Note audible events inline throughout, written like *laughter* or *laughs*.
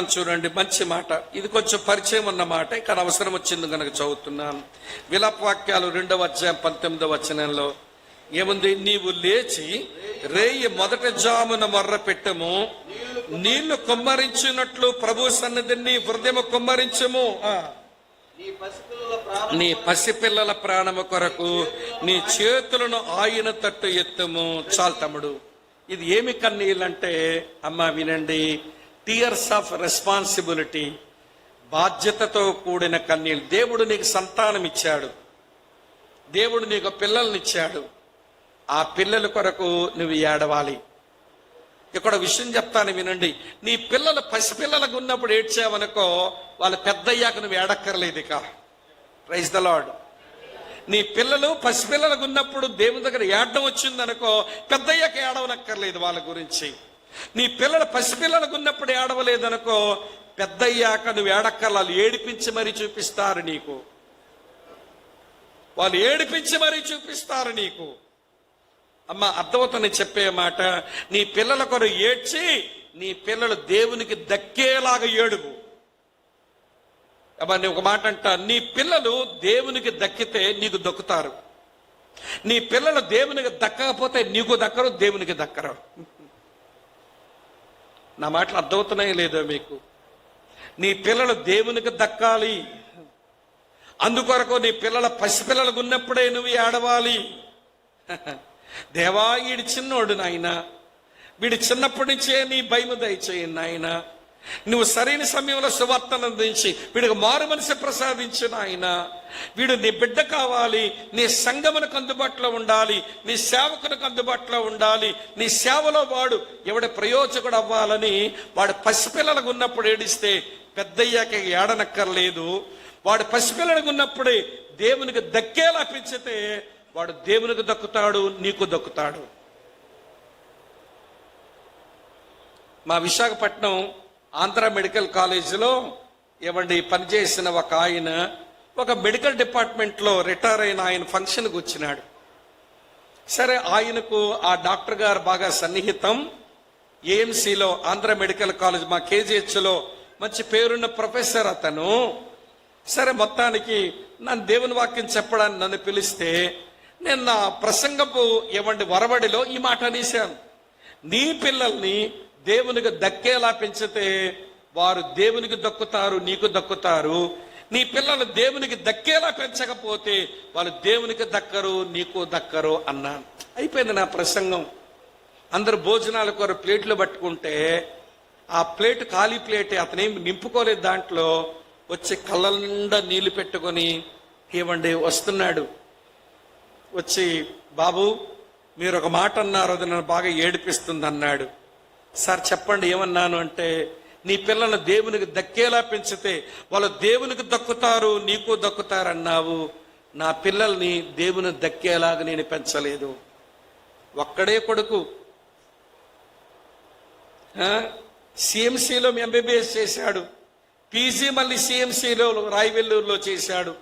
చూడండి మంచి మాట. ఇది కొంచెం పరిచయం ఉన్న మాట. ఇక్కడ అవసరం వచ్చింది కనుక చదువుతున్నాను. విలాప వాక్యాలు రెండవ అధ్యాయం పంతొమ్మిదవ వచనంలో ఏముంది? నీవు లేచి రేయి మొదటి జామున మొర్ర పెట్టము. నీళ్ళు కుమ్మరించినట్లు ప్రభు సన్నిధిని నీ హృదయము కుమ్మరించము. నీ పసిపిల్లల నీ పసిపిల్లల ప్రాణము కొరకు నీ చేతులను ఆయన తట్టు ఎత్తుము. చాలు తమ్ముడు. ఇది ఏమి కన్నీళ్ళంటే అమ్మ వినండి టీయర్స్ ఆఫ్ రెస్పాన్సిబిలిటీ బాధ్యతతో కూడిన కన్నీళ్ళు. దేవుడు నీకు సంతానం ఇచ్చాడు. దేవుడు నీకు పిల్లల్ని ఇచ్చాడు. ఆ పిల్లల కొరకు నువ్వు ఏడవాలి. ఇక్కడ విషయం చెప్తాను వినండి. నీ పిల్లలు పసిపిల్లలకు ఉన్నప్పుడు ఏడ్చావనుకో వాళ్ళు పెద్దయ్యాక నువ్వు ఏడక్కర్లేదు ఇక. ప్రైజ్ ద లాడ్ నీ పిల్లలు పసిపిల్లలకు ఉన్నప్పుడు దేవుని దగ్గర ఏడడం వచ్చిందనుకో పెద్దయ్యాక ఏడవనక్కర్లేదు వాళ్ళ గురించి. నీ పిల్లలు పసిపిల్లలకు ఉన్నప్పుడు ఏడవలేదనుకో పెద్దయ్యాక నువ్వు ఏడక్కర్లాలు వాళ్ళు ఏడిపించి మరీ చూపిస్తారు నీకు. వాళ్ళు ఏడిపించి మరీ చూపిస్తారు నీకు. అమ్మ అర్థమవుతుంది చెప్పే మాట నీ పిల్లల కొర ఏడ్చి నీ పిల్లలు దేవునికి దక్కేలాగా ఏడుగు. అమ్మా నేను ఒక మాట అంట నీ పిల్లలు దేవునికి దక్కితే నీకు దక్కుతారు. నీ పిల్లలు దేవునికి దక్కకపోతే నీకు దక్కరు దేవునికి దక్కరు. నా మాటలు అర్థమవుతున్నాయో లేదో మీకు? నీ పిల్లలు దేవునికి దక్కాలి. అందుకొరకు నీ పిల్లల పసిపిల్లలకు ఉన్నప్పుడే నువ్వు ఏడవాలి *laughs* దేవా ఈడు చిన్నోడు నాయన. వీడి చిన్నప్పటి నుంచే నీ భయము దయచేయండి నాయనా. నువ్వు సరైన సమయంలో సువార్తను అందించి వీడికి మారు మనసు ప్రసాదించిన నాయన. వీడు నీ బిడ్డ కావాలి నీ సంగమునకు అందుబాటులో ఉండాలి నీ సేవకునికి అందుబాటులో ఉండాలి నీ సేవలో వాడు ఎవడి ప్రయోజకుడు అవ్వాలని వాడు పసిపిల్లలకు ఉన్నప్పుడు ఏడిస్తే పెద్దయ్యాక ఏడనక్కర్లేదు. వాడు పసిపిల్లలకు ఉన్నప్పుడే దేవునికి దక్కేలా పెంచితే వాడు దేవునికి దక్కుతాడు నీకు దక్కుతాడు. మా విశాఖపట్నం ఆంధ్ర మెడికల్ కాలేజీలో ఏమండి పనిచేసిన ఒక ఆయన ఒక మెడికల్ డిపార్ట్మెంట్లో రిటైర్ అయిన ఆయన ఫంక్షన్కి వచ్చినాడు. సరే ఆయనకు ఆ డాక్టర్ గారు బాగా సన్నిహితం. ఏఎంసీలో ఆంధ్ర మెడికల్ కాలేజ్ మా కేజీహెచ్లో మంచి పేరున్న ప్రొఫెసర్ అతను. సరే మొత్తానికి నన్ను దేవుని వాక్యం చెప్పడానికి నన్ను పిలిస్తే నేను నా ప్రసంగపు ఏమండి వరవడిలో ఈ మాట అనేశాను. నీ పిల్లల్ని దేవునికి దక్కేలా పెంచితే వారు దేవునికి దక్కుతారు నీకు దక్కుతారు. నీ పిల్లలు దేవునికి దక్కేలా పెంచకపోతే వాళ్ళు దేవునికి దక్కరు నీకు దక్కరు అన్నాను అయిపోయింది నా ప్రసంగం. అందరు భోజనాల కొర ప్లేట్లు పట్టుకుంటే ఆ ప్లేట్ ఖాళీ ప్లేట్ అతనేం నింపుకోలేదు దాంట్లో. వచ్చి కళ్ళ నిండా నీళ్ళు పెట్టుకొని ఏమండి వస్తున్నాడు. వచ్చి బాబు మీరు ఒక మాట అన్నారు అది నన్ను బాగా ఏడిపిస్తుంది అన్నాడు సార్ చెప్పండి ఏమన్నాను అంటే నీ పిల్లలను దేవునికి దక్కేలా పెంచితే వాళ్ళు దేవునికి దక్కుతారు నీకు దక్కుతారన్నావు. నా పిల్లల్ని దేవుని దక్కేలాగా నేను పెంచలేదు. ఒక్కడే కొడుకు. సిఎంసిలో ఎంబీబీఎస్ చేశాడు. పీజీ మళ్ళీ సిఎంసిలో రాయవెల్లూరులో చేశాడు.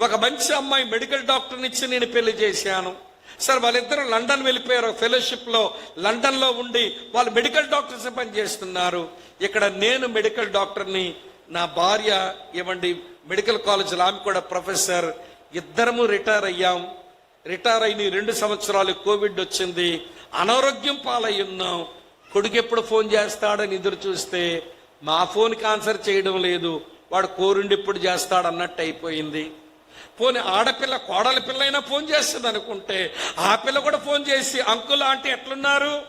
ఒక మంచి అమ్మాయి మెడికల్ డాక్టర్ని ఇచ్చి నేను పెళ్ళి చేశాను. సార్ వాళ్ళిద్దరూ లండన్ వెళ్ళిపోయారు. ఫెలోషిప్లో లండన్లో ఉండి వాళ్ళు మెడికల్ డాక్టర్స్ పనిచేస్తున్నారు ఇక్కడ నేను మెడికల్ డాక్టర్ని నా భార్య ఏమండి మెడికల్ కాలేజీలో ఆమె కూడా ప్రొఫెసర్. ఇద్దరము రిటైర్ అయ్యాం. రిటైర్ అయిన రెండు సంవత్సరాలు కోవిడ్ వచ్చింది. అనారోగ్యం పాలై ఉన్నాం. కొడుకు ఎప్పుడు ఫోన్ చేస్తాడని ఎదురు చూస్తే మా ఫోన్కి ఆన్సర్ చేయడం లేదు. వాడు కోరుండి ఇప్పుడు చేస్తాడన్నట్టు అయిపోయింది. పోనీ ఆడపిల్ల కోడల పిల్ల అయినా ఫోన్ చేస్తుంది అనుకుంటే ఆ పిల్ల కూడా ఫోన్ చేసి అంకుల్ ఆంటీ ఎట్లున్నారు?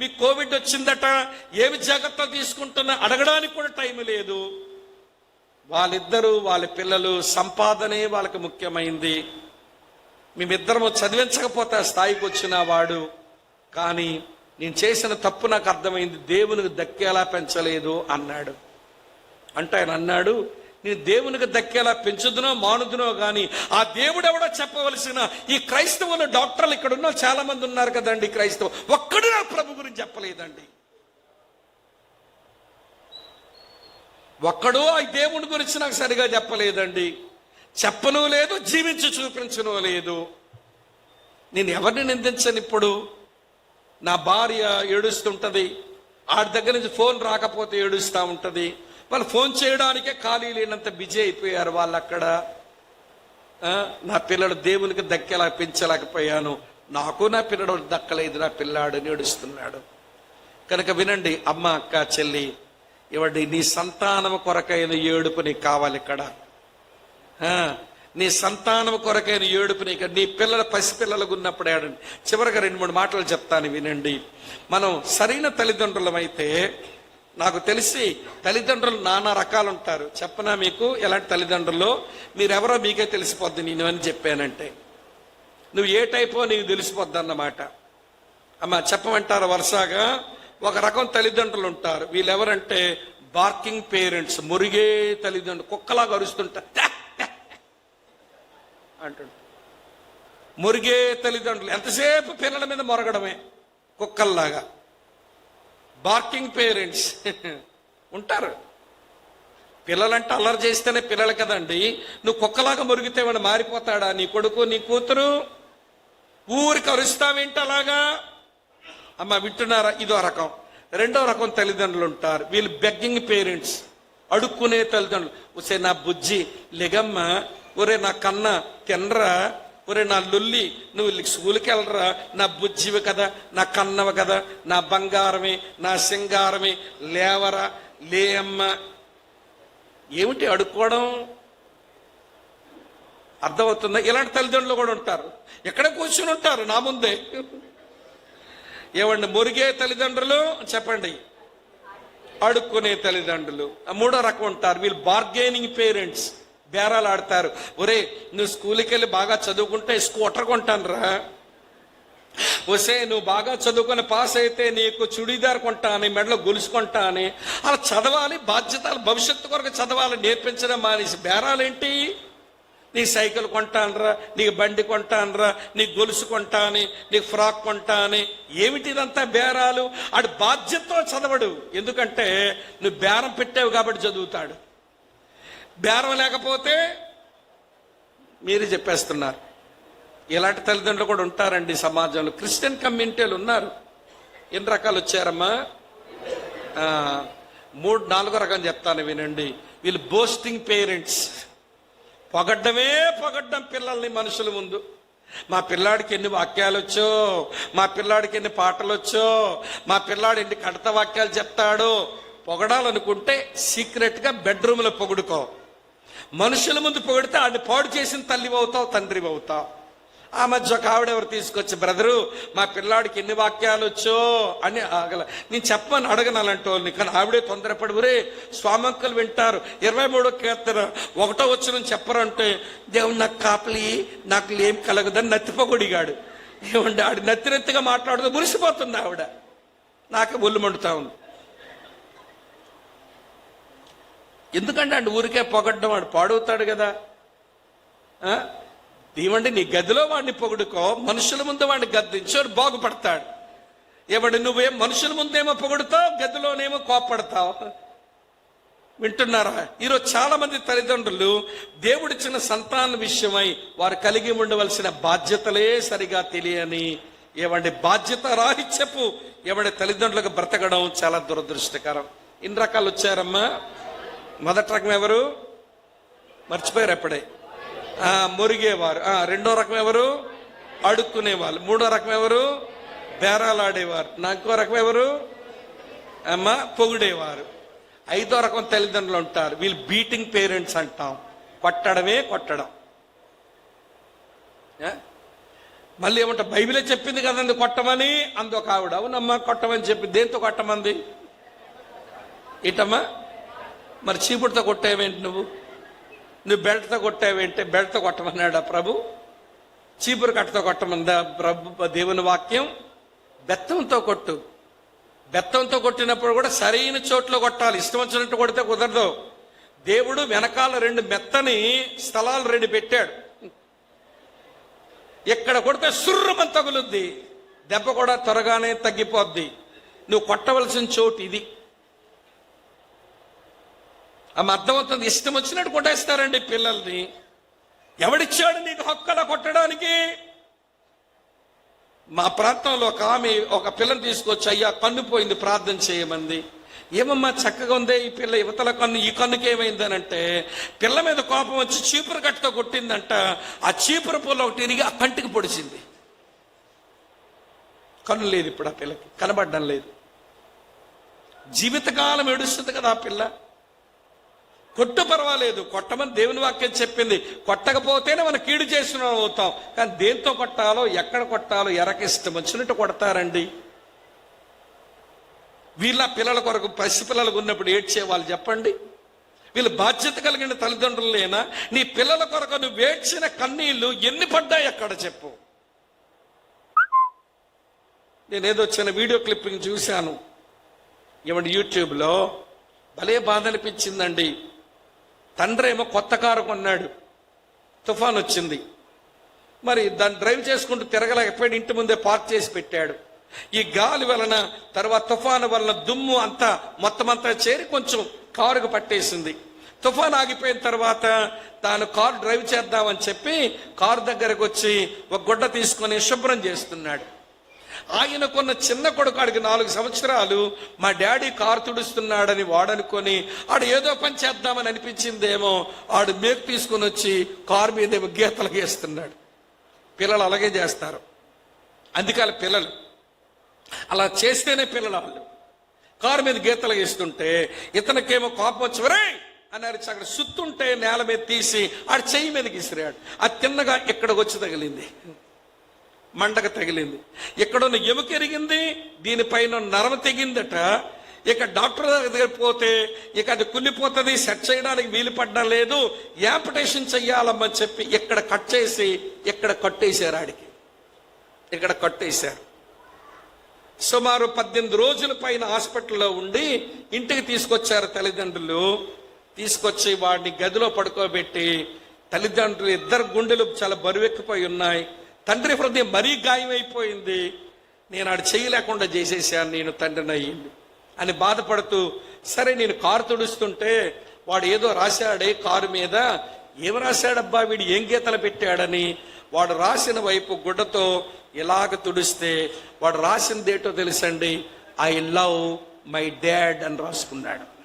మీకు కోవిడ్ వచ్చిందట. ఏమి జాగ్రత్తలు తీసుకుంటున్నా? అడగడానికి కూడా టైం లేదు. వాళ్ళిద్దరూ వాళ్ళ పిల్లలు సంపాదనే వాళ్ళకి ముఖ్యమైంది. మేమిద్దరము చదివించకపోతే స్థాయికి వచ్చిన వాడు. కానీ నేను చేసిన తప్పు నాకు అర్థమైంది. దేవునికి దక్కేలా పెంచలేదు అన్నాడు. అంటే ఆయన అన్నాడు నేను దేవునికి దక్కేలా పెంచుదునో మానుదునో కానీ ఆ దేవుడు ఎవడో చెప్పవలసిన ఈ క్రైస్తవులు డాక్టర్లు ఇక్కడ ఉన్న చాలా మంది ఉన్నారు కదండి క్రైస్తవు ఒక్కడు నా ప్రభు గురించి చెప్పలేదండి. ఒక్కడు ఆ దేవుని గురించి నాకు సరిగా చెప్పలేదండి. చెప్పను లేదు జీవించి చూపించను లేదు. నేను ఎవరిని నిందించను ఇప్పుడు? నా భార్య ఏడుస్తుంటది. ఆడి దగ్గర నుంచి ఫోన్ రాకపోతే ఏడుస్తూ ఉంటుంది. వాళ్ళు ఫోన్ చేయడానికే ఖాళీ లేనంత బిజీ అయిపోయారు వాళ్ళు అక్కడ నా పిల్లడు దేవునికి దక్కేలా పెంచలేకపోయాను నాకు నా పిల్లడు దక్కలేదు నా పిల్లాడు నేడుస్తున్నాడు కనుక వినండి అమ్మ అక్క చెల్లి ఇవ్వండి నీ సంతానం కొరకైన ఏడుపు నీకు కావాలి ఇక్కడ. నీ సంతానం కొరకైన ఏడుపు నీకు నీ పిల్లల పసిపిల్లలకు ఉన్నప్పుడు ఏడండి చివరిగా రెండు మూడు మాటలు చెప్తాను వినండి. మనం సరైన తల్లిదండ్రులమైతే అయితే నాకు తెలిసి తల్లిదండ్రులు నానా రకాలు ఉంటారు చెప్పనా మీకు? ఎలాంటి తల్లిదండ్రులు? మీరెవరో మీకే తెలిసిపోద్ది నేను అని చెప్పానంటే. నువ్వు ఏ టైపో నీకు తెలిసిపోద్ది అన్నమాట అమ్మ చెప్పమంటారు వరుసగా? ఒక రకం తల్లిదండ్రులు ఉంటారు వీళ్ళెవరంటే బార్కింగ్ పేరెంట్స్ మురిగే తల్లిదండ్రులు కుక్కలాగా అరుస్తుంటారు. అంటుంటారు. మురిగే తల్లిదండ్రులు. ఎంతసేపు పిల్లల మీద మొరగడమే? కుక్కల్లాగా. బార్కింగ్ పేరెంట్స్ *laughs* ఉంటారు. పిల్లలంటే అల్లరి చేస్తేనే పిల్లలు కదండి. నువ్వు కుక్కలాగా మురిగితే వాడు మారిపోతాడా? నీ కొడుకు నీ కూతురు? ఊరికి అరుస్తావేంటి అలాగా? అమ్మ వింటున్నారా? ఇదో రకం. రెండో రకం తల్లిదండ్రులు ఉంటారు. వీళ్ళు బెగ్గింగ్ పేరెంట్స్ అడుక్కునే తల్లిదండ్రులు. ఒసే నా బుజ్జి లెగమ్మ ఒరే నా కన్న తినరా? ఒరే నా లొల్లి నువ్వు స్కూల్కి వెళ్ళరా నా బుజ్జివి కదా నా కన్నవ కదా నా బంగారమే నా సింగారమే లేవరా లేయమ్మ. ఏమిటి అడుక్కోవడం? అర్థమవుతుందా? ఇలాంటి తల్లిదండ్రులు కూడా ఉంటారు. ఎక్కడ కూర్చుని ఉంటారు నా ముందే? ఏమండి మురిగే తల్లిదండ్రులు? చెప్పండి. అడుక్కునే తల్లిదండ్రులు. మూడో రకం ఉంటారు. వీళ్ళు బార్గెనింగ్ పేరెంట్స్ బేరాలు ఆడతారు. ఒరే నువ్వు స్కూల్కి వెళ్ళి బాగా చదువుకుంటే స్కూటర్ కొంటాను రా ఒసే నువ్వు బాగా చదువుకొని పాస్ అయితే నీకు చుడీదార్ కొంటా అని మెడలో గొలుసుకుంటా అని అలా చదవాలి బాధ్యతలు భవిష్యత్తు కొరకు చదవాలి నేర్పించడం మానేసి బేరాలేంటి? నీ సైకిల్ కొంటానరా నీకు బండి కొంటానరా నీకు గొలుసు కొంటా అని నీకు ఫ్రాక్ కొంటా అని ఏమిటి బేరాలు? ఆడు బాధ్యతతో చదవడు. ఎందుకంటే నువ్వు బేరం పెట్టావు కాబట్టి చదువుతాడు. బేరం లేకపోతే మీరే చెప్పేస్తున్నారు. ఇలాంటి తల్లిదండ్రులు కూడా ఉంటారండి సమాజంలో. క్రిస్టియన్ కమ్యూనిటీలు ఉన్నారు. ఎన్ని రకాలు వచ్చారమ్మా? మూడు నాలుగో రకం చెప్తాను వినండి. వీళ్ళు బోస్టింగ్ పేరెంట్స్ పొగడ్డమే పొగడ్డం పిల్లల్ని మనుషుల ముందు. మా పిల్లాడికి ఎన్ని వాక్యాలు వచ్చో మా పిల్లాడికి ఎన్ని పాటలు వచ్చో మా పిల్లాడు ఎన్ని కడత వాక్యాలు చెప్తాడో పొగడాలనుకుంటే సీక్రెట్గా బెడ్రూమ్లో పొగుడుకో. మనుషుల ముందు పొగిడితే ఆడిని పాడు చేసిన తల్లి అవుతావు తండ్రి అవుతావు. ఆ మధ్య ఒక ఆవిడ ఎవరు తీసుకొచ్చి బ్రదరు మా పిల్లాడికి ఎన్ని వాక్యాలు వచ్చో అని ఆగల. నేను చెప్పమని అడగను అలాంటి వాళ్ళని కానీ ఆవిడే తొందరపడి ఒరే స్వామంకులు వింటారు. ఇరవై మూడో కీర్తన ఒకటో వచ్చిన చెప్పరంటే దేవుడు నాకు కాపలి నాకు ఏం కలగదని నత్తిపోగొడిగాడు. ఏమండి ఆడి నత్తినెత్తిగా మాట్లాడదు మాట్లాడుతూ మురిసిపోతుంది ఆవిడ. నాకు ఒళ్ళు మండుతా ఉంది. ఎందుకంటే అండి ఊరికే పొగడ్డం వాడు పాడవుతాడు కదా. ఆ? ఏమంటే నీ గదిలో వాడిని పొగుడుకో మనుషుల ముందు వాడిని గద్దించు బాగుపడతాడు. ఏమంటే నువ్వేం మనుషుల ముందేమో పొగుడుతావు గదిలోనేమో కోపడతావు వింటున్నారా? ఈరోజు చాలా మంది తల్లిదండ్రులు దేవుడిచ్చిన సంతాన విషయమై వారు కలిగి ఉండవలసిన బాధ్యతలే సరిగా తెలియని ఏమంటే బాధ్యత రాహిత్యపు ఏమంటే తల్లిదండ్రులకు బ్రతకడం చాలా దురదృష్టకరం. ఇన్ని రకాలు వచ్చారమ్మా. మొదటి రకం ఎవరు? మర్చిపోయారు అప్పుడే మురిగేవారు. రెండో రకం ఎవరు? అడుక్కునేవాళ్ళు. మూడో రకం ఎవరు? బేరాలు ఆడేవారు నాకో రకం ఎవరు? అమ్మ పొగిడేవారు. ఐదో రకం తల్లిదండ్రులు ఉంటారు. వీళ్ళు బీటింగ్ పేరెంట్స్ అంటాం. కొట్టడమే కొట్టడం. మళ్ళీ ఏమంటా బైబిలే చెప్పింది కదండి కొట్టమని? అందు ఒక ఆవిడ. అవునమ్మా కొట్టమని చెప్పి దేంతో కొట్టమంది? ఇటమ్మా? మరి చీపుడుతో కొట్టావేంటి నువ్వు? నువ్వు బెల్ట్తో కొట్టావేంటి? బెల్ట్తో కొట్టమన్నాడా ప్రభు? చీపురు కట్టతో కొట్టమందా ప్రభు? దేవుని వాక్యం బెత్తంతో కొట్టు. బెత్తంతో కొట్టినప్పుడు కూడా సరైన చోట్ల కొట్టాలి. ఇష్టం వచ్చినట్టు కొడితే కుదరదు. దేవుడు వెనకాల రెండు మెత్తని స్థలాలు రెండు పెట్టాడు. ఎక్కడ కొడితే సుర్రమని తగులుద్ది. దెబ్బ కూడా త్వరగానే తగ్గిపోద్ది. నువ్వు కొట్టవలసిన చోటు ఇది. ఆమె అర్థమవుతుంది ఇష్టం వచ్చినట్టు కొట్టేస్తారండి పిల్లల్ని. ఎవడిచ్చాడు నీకు హక్కుల కొట్టడానికి? మా ప్రాంతంలో ఒక ఆమె ఒక పిల్లని తీసుకొచ్చి అయ్యా కన్ను పోయింది ప్రార్థన చేయమంది. ఏమమ్మా చక్కగా ఉందే ఈ పిల్ల యువతల కన్ను ఈ కన్నుకి ఏమైందనంటే పిల్ల మీద కోపం వచ్చి చీపురు కట్టతో కొట్టిందంట. ఆ చీపురు పూల ఒకటి ఇరిగి ఆ కంటికి పొడిచింది. కన్ను లేదు ఇప్పుడు ఆ పిల్లకి కనబడడం లేదు. జీవితకాలం ఏడుస్తుంది కదా ఆ పిల్ల. కొట్టు పర్వాలేదు కొట్టమని దేవుని వాక్యం చెప్పింది. కొట్టకపోతేనే మనం కీడు చేసిన అవుతాం. కానీ దేంతో కొట్టాలో ఎక్కడ కొట్టాలో ఎరకిష్టం వచ్చినట్టు కొడతారండి. వీళ్ళ పిల్లల కొరకు పసిపిల్లలకు ఉన్నప్పుడు ఏడ్చే వాళ్ళు చెప్పండి. వీళ్ళు బాధ్యత కలిగిన తల్లిదండ్రులేనా నీ పిల్లల కొరకు నువ్వు ఏడ్చిన కన్నీళ్ళు ఎన్ని పడ్డాయి అక్కడ చెప్పు. నేనేదో చిన్న వీడియో క్లిప్పింగ్ చూశాను. ఇవ్వండి యూట్యూబ్లో? భలే బాధ అనిపించిందండి. తండ్రి ఏమో కొత్త కారు కొన్నాడు. తుఫాన్ వచ్చింది. మరి దాన్ని డ్రైవ్ చేసుకుంటూ తిరగలేకపోయాడు. ఇంటి ముందే పార్క్ చేసి పెట్టాడు. ఈ గాలి వలన తర్వాత తుఫాను వలన దుమ్ము అంతా మొత్తం అంతా చేరి కొంచెం కారుకు పట్టేసింది. తుఫాన్ ఆగిపోయిన తర్వాత తాను కారు డ్రైవ్ చేద్దామని చెప్పి కారు దగ్గరకు వచ్చి ఒక గుడ్డ తీసుకొని శుభ్రం చేస్తున్నాడు. ఆయన కొన్న చిన్న కొడుకాడికి నాలుగు సంవత్సరాలు మా డాడీ కారు తుడుస్తున్నాడని వాడనుకొని ఆడు ఏదో పని చేద్దామని అనిపించిందేమో ఆడు మేకు తీసుకొని వచ్చి కారు మీద గీతలు గీస్తున్నాడు. పిల్లలు అలాగే చేస్తారు. అందుకని పిల్లలు. అలా చేస్తేనే పిల్లలు వాళ్ళు. కారు మీద గీతలు గీస్తుంటే ఇతనికేమో కోపం వచ్చి "ఒరేయ్!" అని అరిచి అక్కడ సుత్తుంటే నేల మీద తీసి ఆడు చెయ్యి మీద గీసిరాడు. అది తిన్నగా ఇక్కడికి వచ్చి తగిలింది. మండక తగిలింది. ఎక్కడున్న ఎముక ఎరిగింది దీనిపైన నరం తెగిందట. ఇక డాక్టర్ దగ్గర పోతే ఇక అది కుళ్ళిపోతుంది సెట్ చేయడానికి వీలు పడడం లేదు యాంపిటేషన్ చెయ్యాలమ్మని చెప్పి ఇక్కడ కట్ చేసి ఇక్కడ కట్టేశారు ఆడికి. ఇక్కడ కట్టేశారు. సుమారు పద్దెనిమిది రోజుల పైన హాస్పిటల్లో ఉండి ఇంటికి తీసుకొచ్చారు తల్లిదండ్రులు. తీసుకొచ్చి వాడిని గదిలో పడుకోబెట్టి తల్లిదండ్రులు ఇద్దరు గుండెలు చాలా బరువెక్కిపోయి ఉన్నాయి. తండ్రి హృదయం మరీ గాయమైపోయింది. నేను ఆడు చేయలేకుండా చేసేసాను నేను తండ్రిని అయ్యింది అని బాధపడుతూ సరే నేను కారు తుడుస్తుంటే వాడు ఏదో రాశాడే కారు మీద ఏం రాశాడబ్బా వీడు ఏం గీతలు పెట్టాడని వాడు రాసిన వైపు గుడ్డతో ఇలాగ తుడిస్తే వాడు రాసిందేటో తెలుసండి ఐ లవ్ మై డాడ్ అని రాసుకున్నాడు.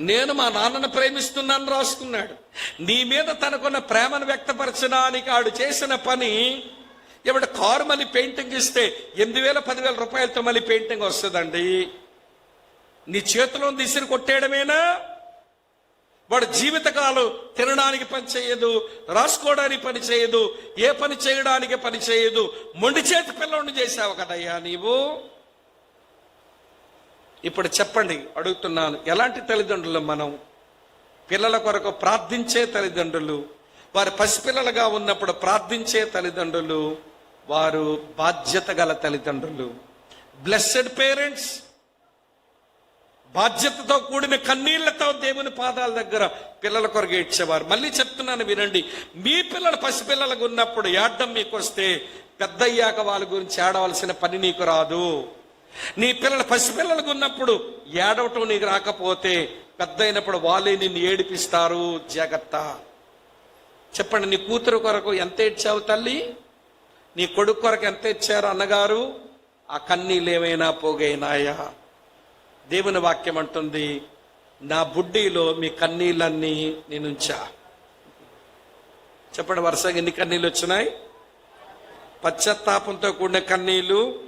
నేను మా నాన్నను ప్రేమిస్తున్నాను రాసుకున్నాడు. నీ మీద తనకున్న ప్రేమను వ్యక్తపరచడానికి ఆడు చేసిన పని ఇవిడ కారు మళ్ళీ పెయింటింగ్ ఇస్తే ఎనిమిది వేల పదివేల రూపాయలతో మళ్ళీ పెయింటింగ్ వస్తుందండి. నీ చేతిలో దిసిరి కొట్టేయడమేనా? వాడు జీవితకాలం తినడానికి పని చేయదు రాసుకోవడానికి పని చేయదు ఏ పని చేయడానికి పని చేయదు మొండి చేతి పిల్లని చేసావు కదయ్యా నీవు? ఇప్పుడు చెప్పండి అడుగుతున్నాను. ఎలాంటి తల్లిదండ్రులు మనం? పిల్లల కొరకు ప్రార్థించే తల్లిదండ్రులు వారు పసిపిల్లలుగా ఉన్నప్పుడు ప్రార్థించే తల్లిదండ్రులు వారు బాధ్యత గల తల్లిదండ్రులు. బ్లెస్సెడ్ పేరెంట్స్ బాధ్యతతో కూడిన కన్నీళ్ళతో దేవుని పాదాల దగ్గర పిల్లల కొరకు ఇచ్చేవారు మళ్ళీ చెప్తున్నాను వినండి. మీ పిల్లలు పసిపిల్లలకు ఉన్నప్పుడు ఏడ్డం మీకు వస్తే పెద్దయ్యాక వాళ్ళ గురించి ఏడవలసిన పని నీకు రాదు. నీ పిల్లలు పసిపిల్లలకు ఉన్నప్పుడు ఏడవటం నీకు రాకపోతే పెద్ద అయినప్పుడు వాళ్ళే నిన్ను ఏడిపిస్తారు. జాగ్రత్త. చెప్పండి నీ కూతురు కొరకు ఎంత ఇచ్చావు తల్లి? నీ కొడుకు కొరకు ఎంత ఇచ్చారు అన్నగారు? ఆ కన్నీళ్ళు ఏమైనా పోగైనాయా? దేవుని వాక్యం అంటుంది నా బుడ్డీలో మీ కన్నీళ్ళన్నీ నేనుంచా. చెప్పండి వరుసగా ఎన్ని కన్నీళ్ళు వచ్చినాయి? పశ్చాత్తాపంతో కూడిన కన్నీళ్ళు